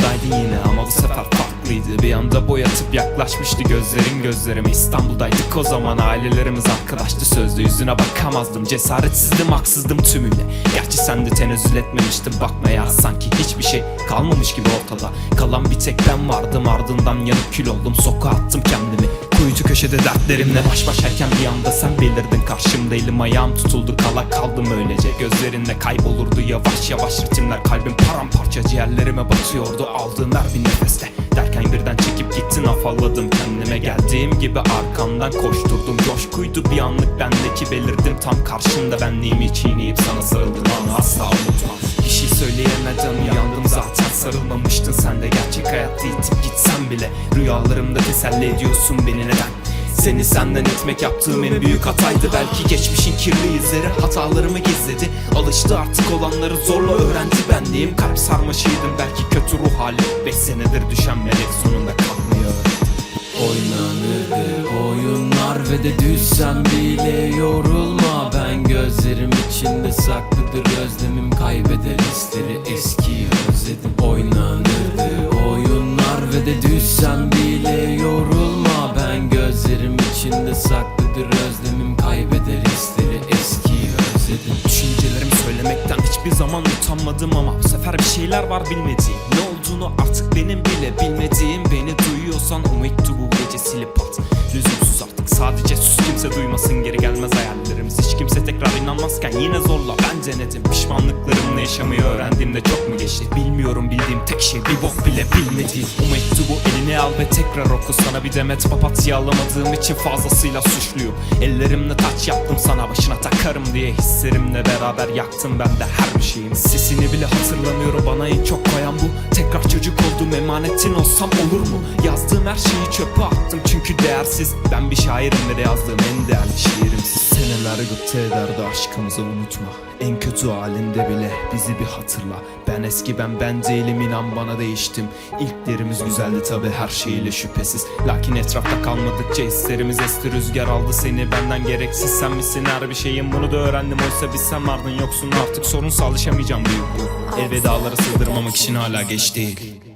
Uzaktaydı yine ama bu sefer farklı farklıydı Bir anda boyatıp yaklaşmıştı gözlerin gözlerime İstanbul'daydık o zaman ailelerimiz arkadaştı. Sözde Yüzüne bakamazdım cesaretsizdim haksızdım tümüyle Gerçi sen de tenezzül etmemiştin bakma ya Sanki hiçbir şey kalmamış gibi ortada. Kalan bir tek ben vardım ardından yanıp kül oldum. Sokağa attım kendimi Kuyucu köşede dertlerimle baş başayken bir anda sen belirdin. Karşımda Elim ayağım tutuldu kala kaldım öylece. Gözlerinde kaybolurdu yavaş yavaş ritimler Kalbim paramparça ciğerlerime batıyordu. Aldığım her bir nefeste Birden çekip gittin afalladım kendime. Geldiğim gibi arkandan koşturdum. Coşkuydu bir anlık bendeki belirdim. Tam karşında benliğimi çiğneyip sana sarıldım. Ama asla unutmam. Bir şey söyleyemedim yandım zaten sarılmamıştın. Sen de gerçek hayatta itip gitsen bile Rüyalarımda teselli ediyorsun beni. Neden seni senden etmek yaptığım en büyük hataydı. Belki geçmişin kirli izleri hatalarımı gizledi. Alıştı artık olanları zorla öğrendi. Benliğim Kalp sarmaşıydım. Belki kötü ruh hali. Beş senedir düşen melek sonunda kalkmıyor. Oynanırdı oyunlar ve de düşsem bile yorulma. Ben gözlerim içinde saklıdır. Özlemim kaybeder hisleri eskiyi özledim. Oynanırdı oyunlar ve de düşsem bile içinde saklıdır özlemim kaybeder hisleri eskiyi özledim. Düşüncelerimi söylemekten hiçbir zaman utanmadım ama bu sefer bir şeyler var bilmediğim. Ne olduğunu artık benim bile bilmediğim Beni duyuyorsan umuttu bu gece silip at Lüzumsuz artık sadece sus kimse duymasın geri gelmez hayallerimiz. Hiç kimse tekrar inanmazken yine zorla ben denedim. Pişmanlıklarımla yaşamayı öğrendiğimde çok mu geçti? Bilmiyorum bildiğim tek şey bir bok bile bilmediğim. Umuttu bu eline al ve tekrar oku Sana bir demet. Papatya alamadığım için fazlasıyla suçluyum. Ellerimle taç yaptım sana başına takarım diye Hislerimle beraber yaktım ben de her bir şeyim Sesini bile hatırlamıyorum bana en çok koyan bu. Tekrar çocuk oldum emanetin olsam olur mu? Yazdığım her şeyi çöpe attım çünkü değersiz. Ben bir şairim ve yazdığım en değerli şiirimsiz Seneler gıpta ederdi aşkımızı unutma. En kötü halinde bile bizi bir hatırla. Ben eski ben değilim inan bana değiştim. İlklerimiz güzeldi tabi her şeyiyle şüphesiz. Lakin etrafta kalmadıkça hislerimiz esti Rüzgar aldı seni. Benden gereksiz Sen misin? Her bir şeyim bunu da öğrendim. Oysa biz sen vardın yoksun. Artık sorunsa alışamayacağım büyük bu Elvedaları sığdırmamak için hala geç değil